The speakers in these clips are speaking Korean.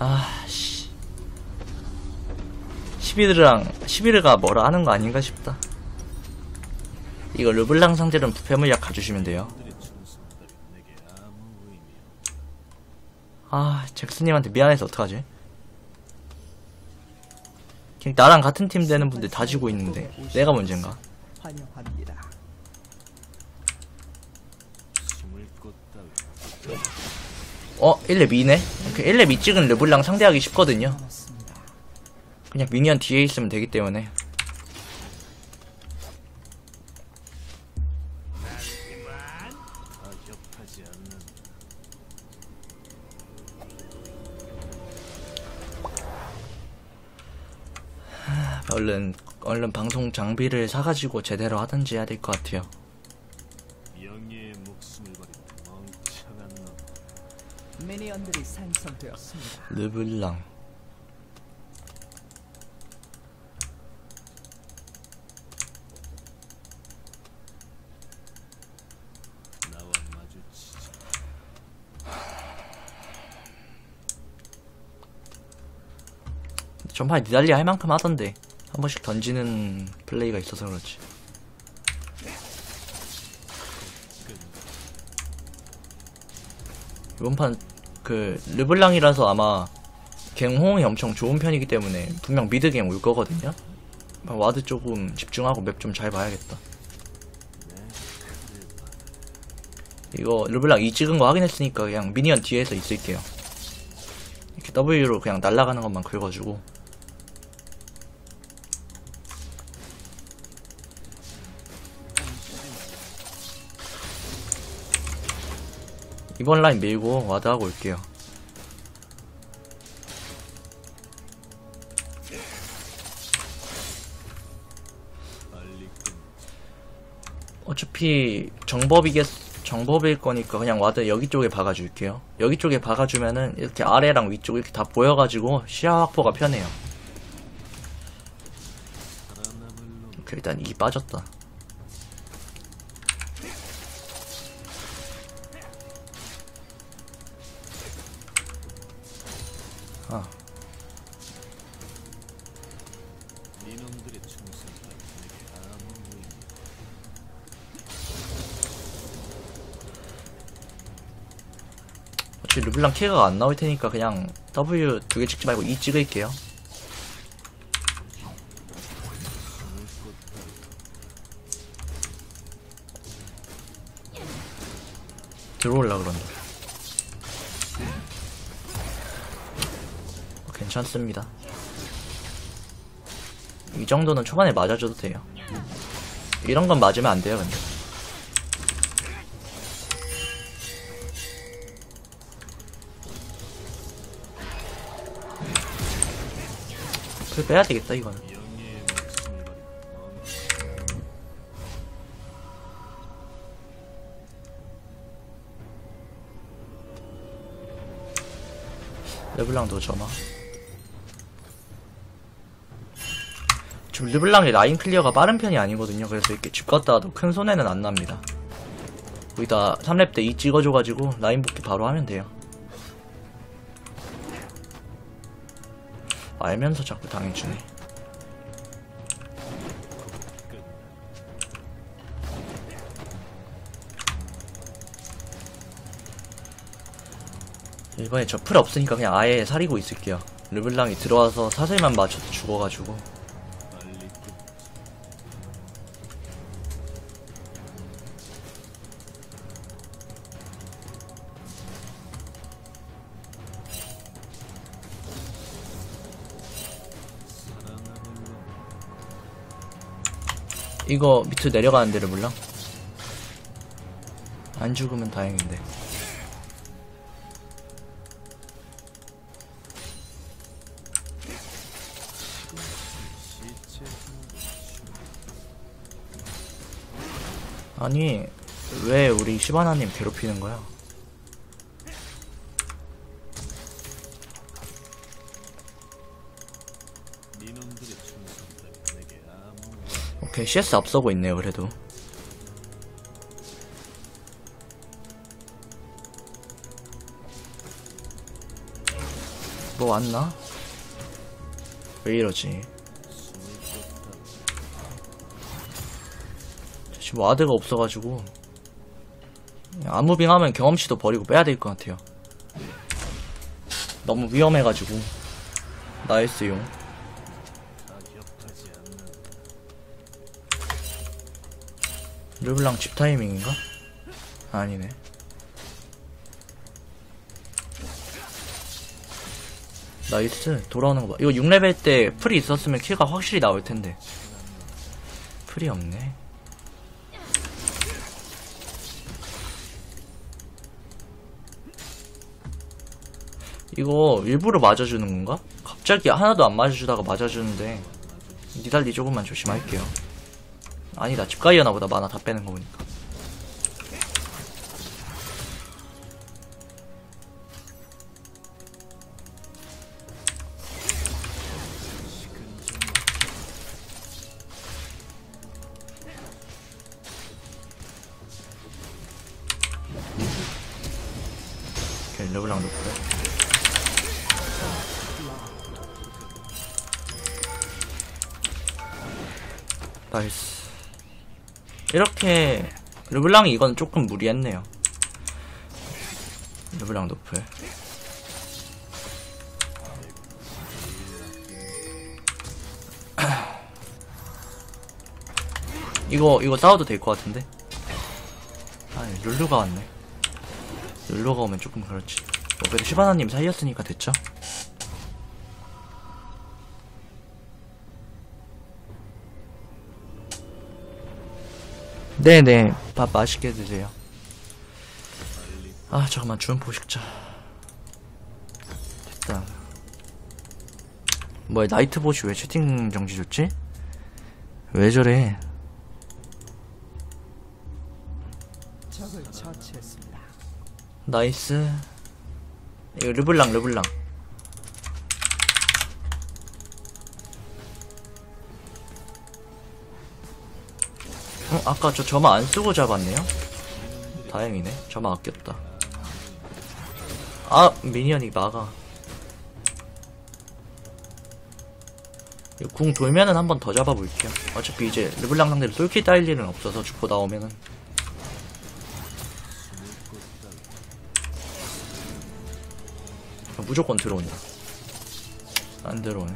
아씨. 11이랑 11가 뭐라 하는 거 아닌가 싶다. 이거 르블랑 상대는 부패 물약 가주시면 돼요. 아 잭스님한테 미안해서 어떡하지? 그냥 나랑 같은 팀 되는 분들 다 지고 있는데 내가 문제인가. 어 1렙 2네 그 1렙 2 찍은 르블랑 상대하기 쉽거든요. 그냥 미니언 뒤에 있으면 되기 때문에 하, 얼른 얼른 방송 장비를 사가지고 제대로 하든지 해야 될 것 같아요. 영예의 목숨을 버린 멍청한 놈. 미니언들이 생성되었습니다. 르블랑. 전판에 니달리 할 만큼 하던데 한 번씩 던지는 플레이가 있어서 그렇지. 이번 판 그 르블랑이라서 아마 갱홍이 엄청 좋은 편이기 때문에 분명 미드갱 올 거거든요. 와드 조금 집중하고 맵 좀 잘 봐야겠다. 이거 르블랑 2 찍은 거 확인했으니까 그냥 미니언 뒤에서 있을게요. 이렇게 W로 그냥 날아가는 것만 긁어주고 이번 라인 밀고 와드하고 올게요. 어차피 정법이겠 정법일 거니까 그냥 와드 여기 쪽에 박아줄게요. 여기 쪽에 박아주면은 이렇게 아래랑 위쪽 이렇게 다 보여가지고 시야 확보가 편해요. 오케이, 일단 이 빠졌다. 어차피 르블랑 키가 안 나올 테니까 그냥 W 두 개 찍지 말고 E 찍을게요. 들어올라 그런다. 어, 괜찮습니다. 이 정도는 초반에 맞아줘도 돼요. 이런 건 맞으면 안 돼요, 근데. 풀 빼야 되겠다, 이거는. 르블랑도 점화. 지금 르블랑의 라인 클리어가 빠른 편이 아니거든요. 그래서 이렇게 집 갔다 와도 큰 손해는 안 납니다. 거기다 3렙 때2 찍어줘가지고 라인 복귀 바로 하면 돼요. 알면서 자꾸 당해주네. 이번에 저 풀 없으니까 그냥 아예 사리고 있을게요. 르블랑이 들어와서 사슬만 맞춰도 죽어가지고. 이거 밑으로 내려가는 데를 몰라? 안 죽으면 다행인데. 아니, 왜 우리 시바나님 괴롭히는 거야? 오케이, CS 앞서고 있네요, 그래도. 뭐 왔나? 왜 이러지? 지금 와드가 없어가지고 아무빙 하면 경험치도 버리고 빼야 될 것 같아요. 너무 위험해가지고 나이스용. 르블랑 집 타이밍인가? 아니네. 나이스 돌아오는 거 봐. 이거 6레벨 때 풀이 있었으면 킬가 확실히 나올 텐데. 풀이 없네. 이거 일부러 맞아주는 건가? 갑자기 하나도 안 맞아주다가 맞아주는데 니달리 조금만 조심할게요. 아니다 집 가이어나 보다 만화 다 빼는 거 보니까. 나이스 이렇게 르블랑이 이건 조금 무리했네요. 르블랑 노플. 이거 이거 싸워도 될 것 같은데? 아 룰루가 왔네. 룰루가 오면 조금 그렇지. 뭐 그래도 시바나님 살렸으니까 됐죠 네네. 밥 맛있게 드세요. 아 잠깐만. 주문 포식자 됐다. 뭐야 나이트봇이 왜 채팅 정지 줬지? 왜 저래. 나이스. 이거 르블랑 르블랑 어 아까 저 점화 안 쓰고 잡았네요 다행이네 점화 아꼈다 아 미니언이 막아 궁 돌면은 한 번 더 잡아볼게요 어차피 이제 르블랑 상대로 솔킬 따일 일은 없어서 주포 나오면은 아, 무조건 들어온다. 안 들어오네.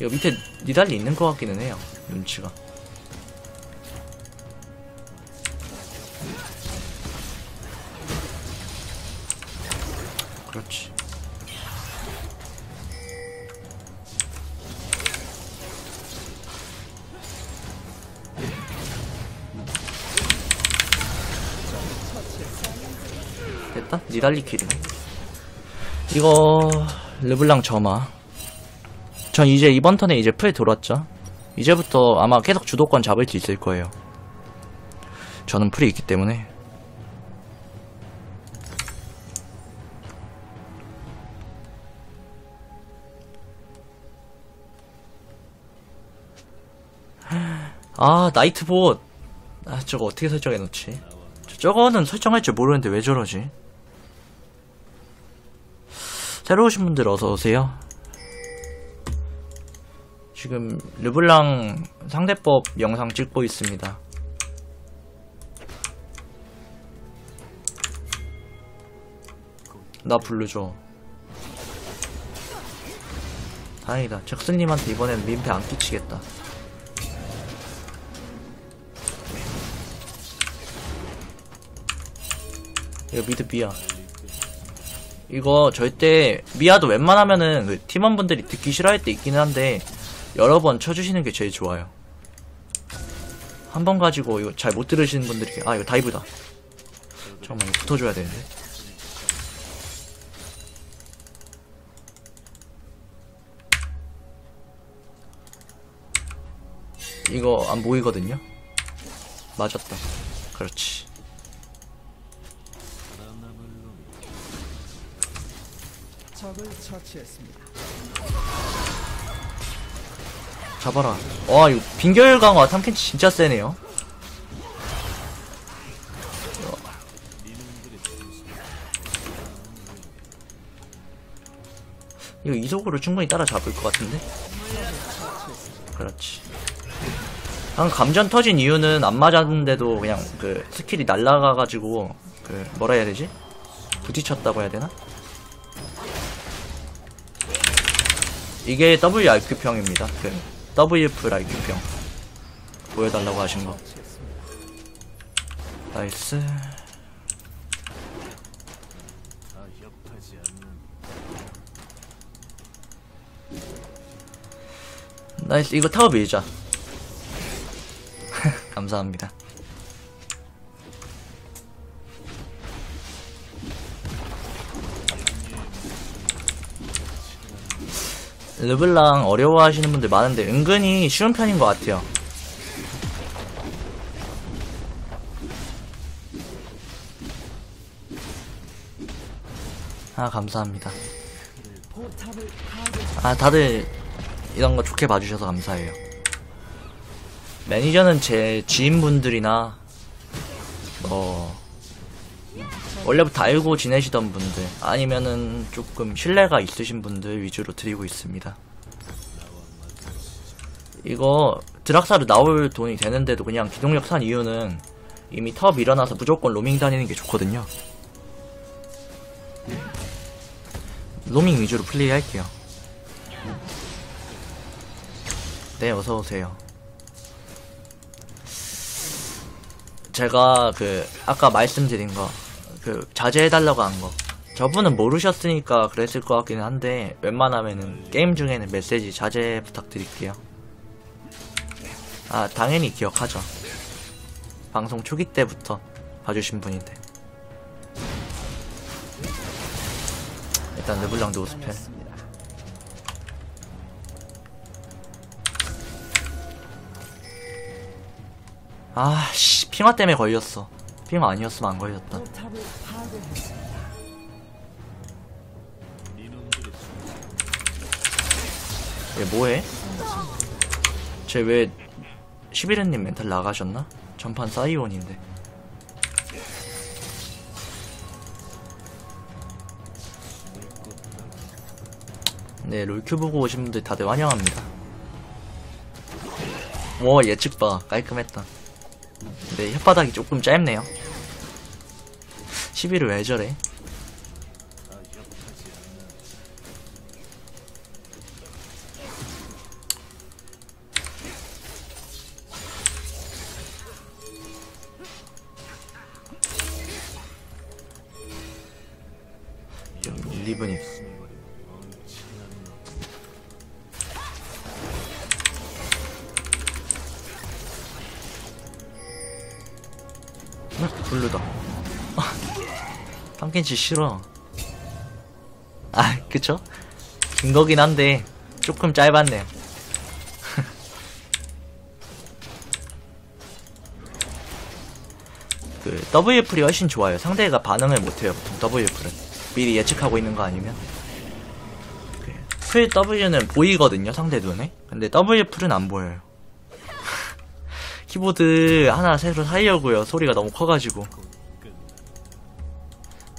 이거 밑에 니달리 있는 것 같기는 해요. 눈치가. 그렇지. 됐다? 니달리 킬이네. 이거 르블랑 점화 전 이제 이번 턴에 이제 풀 돌았죠 이제부터 아마 계속 주도권 잡을 수 있을 거예요 저는 풀이 있기 때문에 아 나이트봇 아 저거 어떻게 설정해 놓지 저거는 설정할 줄 모르는데 왜 저러지 새로 오신 분들 어서 오세요. 지금 르블랑 상대법 영상 찍고 있습니다. 나 부르죠. 다행이다. 잭슨님한테 이번엔 민폐 안 끼치겠다. 이거 미드 비야. 이거 절대 미아도 웬만하면은 그 팀원분들이 듣기 싫어할 때 있기는 한데 여러 번 쳐주시는 게 제일 좋아요. 한 번 가지고 이거 잘 못 들으시는 분들이 아 이거 다이브다. 잠깐만 이거 붙어줘야 되는데. 이거 안 보이거든요. 맞았다. 그렇지. 적을 처치했습니다. 잡아라. 와, 이거 빙결 강화 탐켄치 진짜 세네요. 이거 이속으로 충분히 따라잡을 것 같은데? 그렇지. 방금 감전 터진 이유는 안 맞았는데도 그냥 그 스킬이 날라가가지고 그 뭐라 해야 되지? 부딪혔다고 해야 되나? 이게 WRQ평입니다. 그 WF RQ평 보여달라고 하신 거. 나이스. 나이스. 이거 타워 밀자. 감사합니다. 르블랑 어려워하시는 분들 많은데 은근히 쉬운 편인 것 같아요. 아 감사합니다. 아 다들 이런 거 좋게 봐주셔서 감사해요. 매니저는 제 지인분들이나 뭐 원래부터 알고 지내시던 분들 아니면은 조금 신뢰가 있으신 분들 위주로 드리고 있습니다. 이거 드락사르 나올 돈이 되는데도 그냥 기동력 산 이유는 이미 타업 일어나서 무조건 로밍 다니는 게 좋거든요. 로밍 위주로 플레이 할게요. 네, 어서오세요. 제가 그, 아까 말씀드린 거, 그, 자제해달라고 한 거. 저분은 모르셨으니까 그랬을 것 같기는 한데, 웬만하면은, 게임 중에는 메시지 자제 부탁드릴게요. 아, 당연히 기억하죠. 방송 초기 때부터 봐주신 분인데. 일단 르블랑 노스펠. 당했습니다. 아, 씨, 핑화 때문에 걸렸어. 핑화 아니었으면 안 걸렸다. 충성 얘 뭐해? 쟤 왜 11회님 멘탈 나가셨나? 전판 사이온인데. 네, 롤큐 보고 오신 분들 다들 환영합니다. 와, 예측 봐. 깔끔했다. 혓바닥이 조금 짧네요. 11을 왜 저래? 탐켄치 싫어. 아, 그쵸? 긴 거긴 한데, 조금 짧았네요. 그, WF이 훨씬 좋아요. 상대가 반응을 못해요, 보통 WF는. 미리 예측하고 있는 거 아니면. 그, 풀 W는 보이거든요, 상대 눈에. 근데 WF는 안 보여요. 키보드 하나 새로 사려고요. 소리가 너무 커가지고.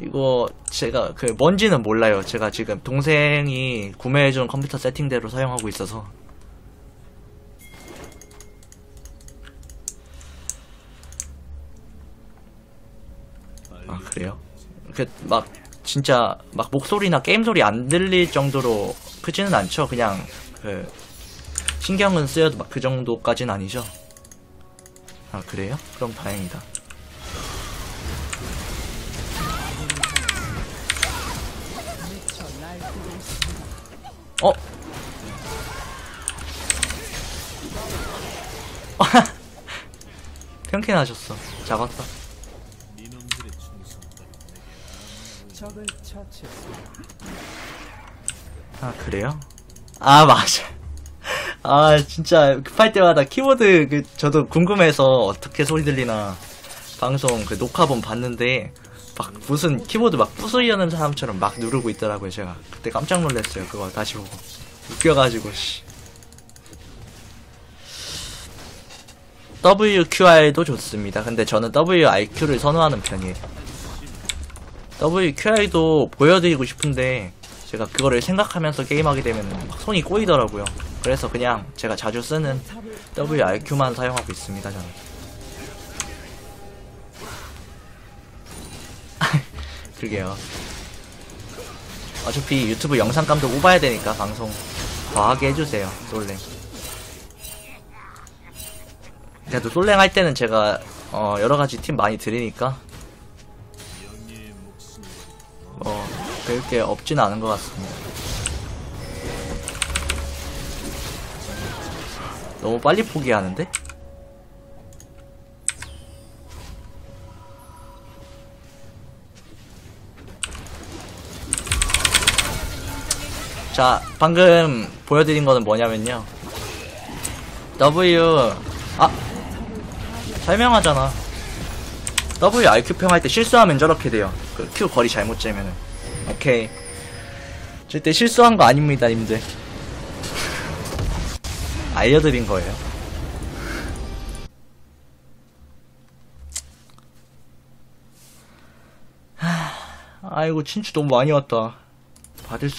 이거 제가 그 뭔지는 몰라요. 제가 지금 동생이 구매해준 컴퓨터 세팅대로 사용하고 있어서. 아 그래요? 그막 진짜 막 목소리나 게임 소리 안 들릴 정도로 크지는 않죠. 그냥 그 신경은 쓰여도 막 그 정도까지는 아니죠. 아 그래요? 그럼 다행이다. 어? 평캔 하셨어. 잡았다. 아 그래요? 아 맞아. 아 진짜 급할 때마다 키보드 그 저도 궁금해서 어떻게 소리 들리나 방송 그 녹화본 봤는데 막 무슨 키보드 막 부수려는 사람처럼 막 누르고 있더라고요 제가 그때 깜짝 놀랐어요 그거 다시 보고 웃겨가지고 씨. WQR도 좋습니다 근데 저는 WRQ를 선호하는 편이에요 WQR도 보여드리고 싶은데 제가 그거를 생각하면서 게임하게 되면 막 손이 꼬이더라고요. 그래서 그냥 제가 자주 쓰는 WRQ만 사용하고 있습니다, 저는. 그러게요. 어차피 유튜브 영상감도 뽑아야 되니까 방송 과하게 해주세요, 솔랭. 그래도 솔랭 할 때는 제가 어, 여러 가지 팀 많이 드리니까 뭐 별게 없지는 않은 것 같습니다. 너무 빨리 포기하는데? 자, 방금 보여드린 거는 뭐냐면요. W, 아! 설명하잖아. W RQ평 할 때 실수하면 저렇게 돼요. 그 Q 거리 잘못 재면은. 오케이. 절대 실수한 거 아닙니다, 님들. 알려드린 거예요. 하, 아이고, 친추 너무 많이 왔다. 받을 수